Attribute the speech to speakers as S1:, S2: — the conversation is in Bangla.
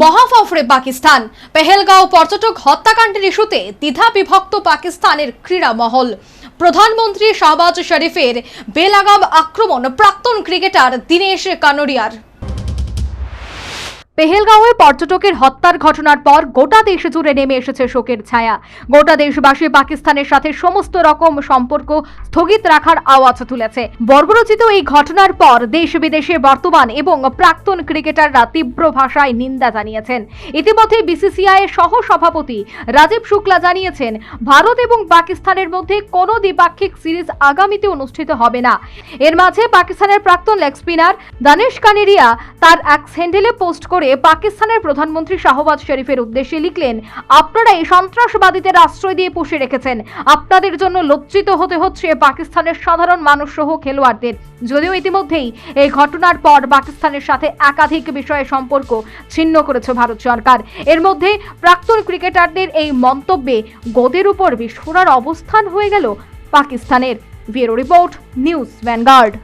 S1: মহাফফরে পাকিস্তান। পেহেলগাঁও পর্যটক হত্যাকাণ্ডের ইস্যুতে দ্বিধা বিভক্ত পাকিস্তানের ক্রীড়া মহল। প্রধানমন্ত্রী শাহবাজ শরীফের বেলাগাম আক্রমণ প্রাক্তন ক্রিকেটার দীনেশ কানোরিয়ার পেহেলগাঁওয়ে পর্যটকের হত্যার ঘটনার পর গোটা দেশ জুড়ে নেমে এসেছে শোকের ছায়া। গোটা দেশবাসী পাকিস্তানের সাথে সমস্ত রকম সম্পর্ক স্থগিত রাখার আওয়াজ তুলেছে। বর্বরচিত এই ঘটনার পর দেশ বিদেশে বর্তমান এবং প্রাক্তন ক্রিকেটাররা তীব্র ভাষায় নিন্দা জানিয়েছেন। ইতিমধ্যে বিসিসিআই এর সহ সভাপতি রাজীব শুক্লা জানিয়েছেন, ভারত এবং পাকিস্তানের মধ্যে কোনো দ্বিপাক্ষিক সিরিজ আগামীতে অনুষ্ঠিত হবে না। এর মাঝে পাকিস্তানের প্রাক্তন লেগ স্পিনার দানেশ কানেরিয়া তার এক হ্যান্ডেলে পোস্ট করে পাকিস্তানের প্রধানমন্ত্রী শাহবাজ শরীফের উদ্দেশ্যে লিখলেন, আপনারা এই সন্ত্রাসবাদীদের আশ্রয় দিয়ে পুষে রেখেছেন। আপনাদের জন্য লজ্জিত হতে হচ্ছে পাকিস্তানের সাধারণ মানুষ সহ খেলোয়াড়দের। যদিও ইতিমধ্যেই এই ঘটনার পর পাকিস্তানের সাথে একাধিক বিষয়ে সম্পর্ক ছিন্ন করেছে ভারত সরকার। এর মধ্যে প্রাক্তন ক্রিকেটারদের এই মন্তব্যে গোদের উপর বিস্ফোরার অবস্থান হয়ে গেল পাকিস্তানের। Bureau report, news Vanguard.